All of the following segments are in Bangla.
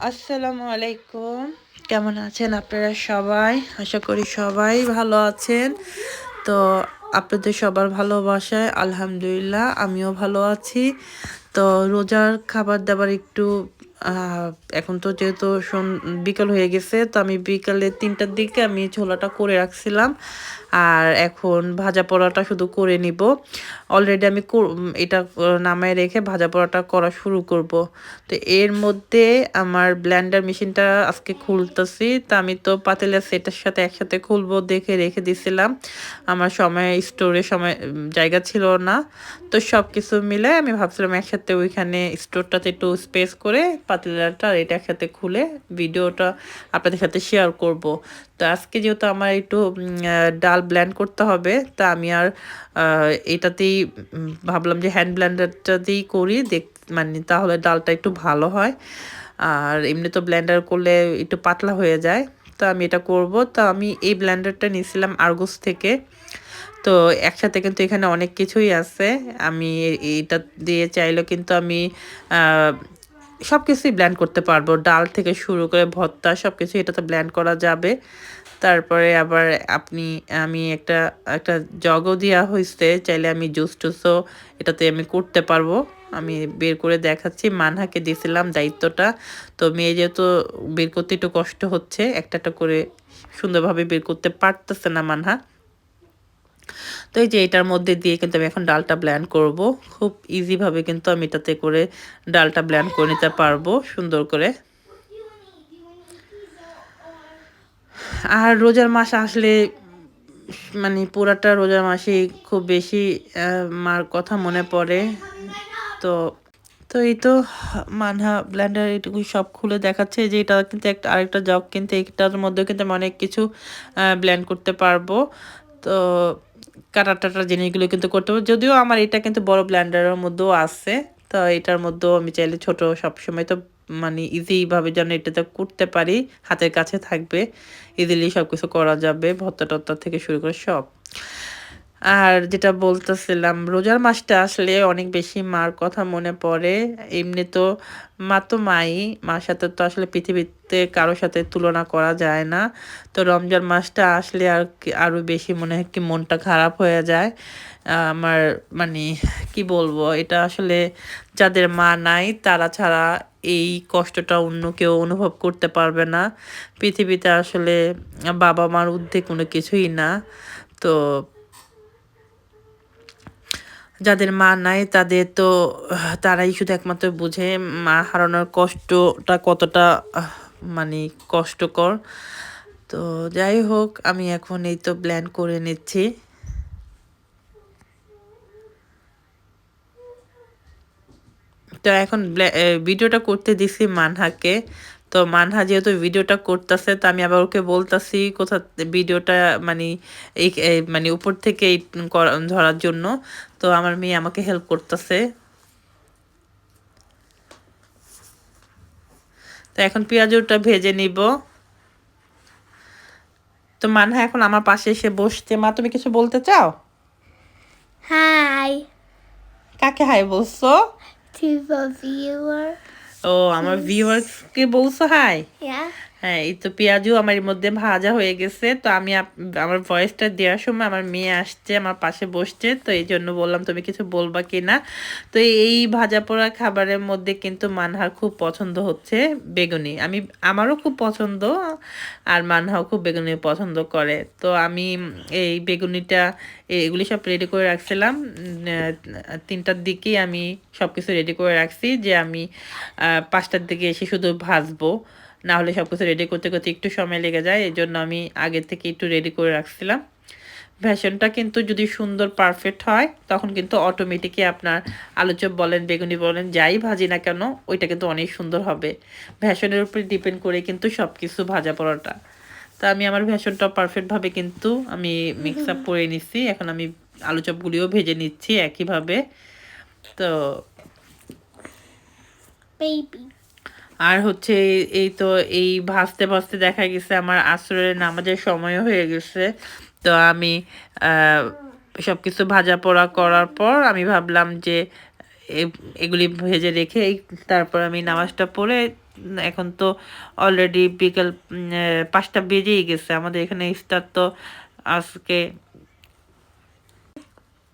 আসসালামু আলাইকুম। কেমন আছেন আপনারা সবাই? আশা করি সবাই ভালো আছেন। তো আপনাদের সবার ভালোবাসায় আলহামদুলিল্লাহ, আমিও ভালো আছি। তো রোজার খাবার দাবার একটু এখন তো যেহেতু সন- বিকাল হয়ে গেছে, তো আমি বিকালে তিনটার দিকে আমি ছোলাটা করে রাখছিলাম। আর এখন ভাজা পোড়াটা শুধু করে নিব। অলরেডি আমি এটা নামায় রেখে ভাজা পোড়াটা করা শুরু করব। তো এর মধ্যে আমার ব্ল্যান্ডার মেশিনটা আজকে খুলতেছি। তা আমি তো পাতিলের সেটার সাথে একসাথে খুলবো দেখে রেখে দিছিলাম। আমার সময় স্টোরে সময় জায়গা ছিল না। তো সব কিছু মিলে আমি ভাবছিলাম একসাথে ওইখানে স্টোরটাতে একটু স্পেস করে পাতিলাটা এটা একসাথে খুলে ভিডিওটা আপনাদের সাথে শেয়ার করব। তো আজকে যেহেতু আমার একটু ডাল ব্ল্যান্ড করতে হবে, তা আমি আর এটাতেই ভাবলাম যে হ্যান্ড ব্ল্যান্ডারটাতেই করি, দেখ মানে তাহলে ডালটা একটু ভালো হয়। আর এমনি তো ব্লেন্ডার করলে একটু পাতলা হয়ে যায়, তো আমি এটা করব। তো আমি এই ব্ল্যান্ডারটা নিয়েছিলাম আর্গোস থেকে। তো একসাথে কিন্তু এখানে অনেক কিছুই আছে। আমি এটা দিয়ে চাইলেও কিন্তু আমি সব কিছুই ব্ল্যান্ড করতে পারব। ডাল থেকে শুরু করে ভর্তা সব কিছু এটাতে ব্ল্যান্ড করা যাবে। তারপরে আবার আপনি, আমি একটা একটা জগও দেওয়া হয়েছে। চাইলে আমি জুস টুসও এটাতে আমি করতে পারব। আমি বের করে দেখাচ্ছি। মানহাকে দিয়েছিলাম দায়িত্বটা। তো মেয়ে যেহেতু বের করতে একটু কষ্ট হচ্ছে একটা একটা করে সুন্দরভাবে বের করতে পারতেছে না মানহা। তো এই যে এটার মধ্যে দিয়ে কিন্তু আমি এখন ডালটা ব্ল্যান্ড করব। খুব ইজিভাবে কিন্তু আমি এটাতে করে ডালটা ব্ল্যান্ড করে নিতে পারব সুন্দর করে। আর রোজার মাস আসলে মানে পুরাটা রোজার মাসেই খুব বেশি মার কথা মনে পড়ে। তো তো এই তো মানহা ব্লেন্ডার এটুকু সব খুলে দেখাচ্ছে যে এটা কিন্তু একটা, আরেকটা জগ কিন্তু এটার মধ্যে কিন্তু আমি অনেক কিছু ব্ল্যান্ড করতে পারব। তো কাটা টাটা জিনিসগুলো কিন্তু করতে পারব যদিও আমার এটা কিন্তু বড় ব্ল্যান্ডারের মধ্যেও আছে, তো এটার মধ্যেও আমি চাইলে ছোট সবসময় তো মানে ইজিভাবে যেন এটাতে করতে পারি, হাতের কাছে থাকবে ইজিলি সব কিছু করা যাবে ভত্তা টত্তা থেকে শুরু করে সব। আর যেটা বলতেছিলাম, রোজার মাসটা আসলে অনেক বেশি মার কথা মনে পড়ে। এমনি তো মা তো মাই, মার সাথে তো আসলে পৃথিবীতে কারোর সাথে তুলনা করা যায় না। তো রমজান মাসটা আসলে আর কি- আরও বেশি মনে হয় কি মনটা খারাপ হয়ে যায়। আমার মানে কি বলব, এটা আসলে যাদের মা নাই, তারা ছাড়া এই কষ্টটা অন্য কেউ অনুভব করতে পারবে না। পৃথিবীতে আসলে বাবা মার ঊর্ধ্বে কোনো কিছুই না। তো যাদের মা নাই, তাদের তো তারাই শুধু একমাত্র বুঝে মা হারানোর কষ্টটা কতটা মানে কষ্টকর। তো যাই হোক, আমি এখন এই তো প্ল্যান করে নিচ্ছি। তো এখন ভিডিওটা করতে দিছি মানহাকে। তো মানহা যেহেতু ভিডিওটা করতেছে তো আমি আবার ওকে বলতাছি কোথা ভিডিওটা মানে এই মানে উপর থেকে ধরার জন্য। তো আমার মেয়ে আমাকে হেল্প করতেছে। তো এখন পেঁয়াজটা ভেজে নিব। তো মানহা এখন আমার পাশে এসে বসছে। মা তুমি কিছু বলতে চাও? Hi. কাকে হাই বলছো? To the viewer. ও আমার both a হাই Yeah. হ্যাঁ এই তো পেঁয়াজও আমার এর মধ্যে ভাজা হয়ে গেছে। তো আমি আমার ভয়েসটা দেওয়ার সময় আমার মেয়ে আসছে, আমার পাশে বসছে। তো এই জন্য বললাম, তুমি কিছু বলবা কি না? তো এই ভাজা পোড়া খাবারের মধ্যে কিন্তু মানহার খুব পছন্দ হচ্ছে বেগুনি। আমি, আমারও খুব পছন্দ আর মানহাও খুব বেগুনি পছন্দ করে। তো আমি এই বেগুনিটা, এগুলি সব রেডি করে রাখছিলাম। তিনটার দিকেই আমি সব কিছু রেডি করে রাখছি যে আমি পাঁচটার দিকে এসে শুধু ভাজবো। না হলে সব কিছু রেডি করতে করতে একটু সময় লেগে যায়, এই জন্য আমি আগে থেকে একটু রেডি করে রাখছিলাম। ভ্যাশনটা কিন্তু যদি সুন্দর পারফেক্ট হয়, তখন কিন্তু অটোমেটিকই আপনার আলু চপ বলেন, বেগুনি বলেন, যাই ভাজি না কেন, ওইটা কিন্তু অনেক সুন্দর হবে। ভ্যাশনের উপরে ডিপেন্ড করে কিন্তু সব কিছু ভাজা পড়াটা তা আমি আমার ভ্যাশনটা পারফেক্টভাবে কিন্তু আমি মিক্স আপ করে নিচ্ছি। এখন আমি আলু চপগুলিও ভেজে নিচ্ছি একইভাবে। তো. আর হচ্ছে এই তো এই ভাসতে ভাসতে দেখা গেছে আমার আসরের নামাজের সময় হয়ে গেছে। তো আমি সব কিছু ভাজা পোড়া করার পর আমি ভাবলাম যে এগুলি ভেজে রেখে তারপর আমি নামাজটা পড়ে, এখন তো অলরেডি বিকেল পাঁচটা বেজেই গেছে। আমাদের এখানে ইফতার তো আজকে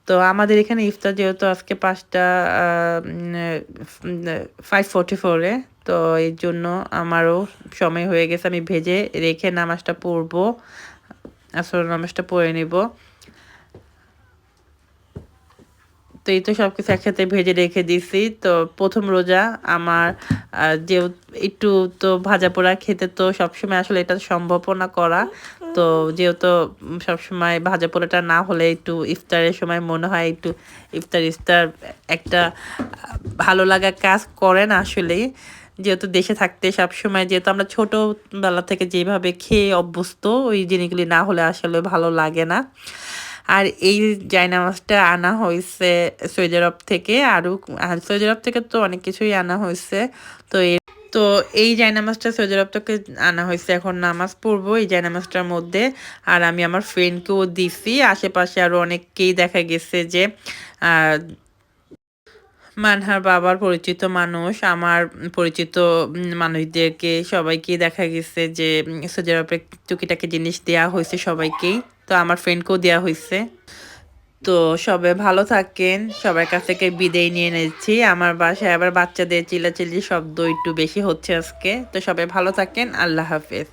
তো আমাদের এখানে ইফতার যেহেতু আজকে পাঁচটা ফাইভ ফোরটি ফোরে তো এর জন্য আমারও সময় হয়ে গেছে। আমি ভেজে রেখে নামাজটা পড়ব আসলে নামাজটা পড়ে নিব। তো এই তো সব কিছু একসাথে ভেজে রেখে দিছি। তো প্রথম রোজা আমার যে একটু তো ভাজা পোড়া খেতে তো সবসময় আসলে এটা সম্ভব না করা। তো যেহেতু সবসময় ভাজা পোড়াটা না হলে একটু ইফতারের সময় মনে হয় একটু ইফতার ইফতার একটা ভালো লাগা কাজ করে না আসলেই। যেহেতু দেশে থাকতে সবসময় যেহেতু আমরা ছোটোবেলা থেকে যেভাবে খেয়ে অভ্যস্ত, ওই জিনিসগুলি না হলে আসলে ভালো লাগে না। আর এই জায়নামাজটা আনা হয়েছে সৌদি আরব থেকে, আরও, আর সৌদি আরব থেকে তো অনেক কিছুই আনা হয়েছে। তো তো এই জায়নামাজটা সৌদি আরব থেকে আনা হয়েছে। এখন নামাজ পড়ব এই জায়নামাজটার মধ্যে। আর আমি আমার ফ্রেন্ডকেও দিছি। আশেপাশে আরও অনেককেই দেখা গেছে যে মানহার বাবার পরিচিত মানুষ, আমার পরিচিত মানুষদেরকে সবাইকে দেখা গেছে যে সৌদি আরবে টুকিটাকি জিনিস দেওয়া হয়েছে সবাইকেই। তো আমার ফ্রেন্ডকেও দেওয়া হয়েছে তো সবাই ভালো থাকেন, সবার কাছ থেকে বিদায় নিয়ে নিচ্ছি। আমার বাসায় আবার বাচ্চাদের চিল্লাচিল্লি শব্দ একটু বেশি হচ্ছে আজকে। তো সবাই ভালো থাকেন, আল্লাহ হাফেজ।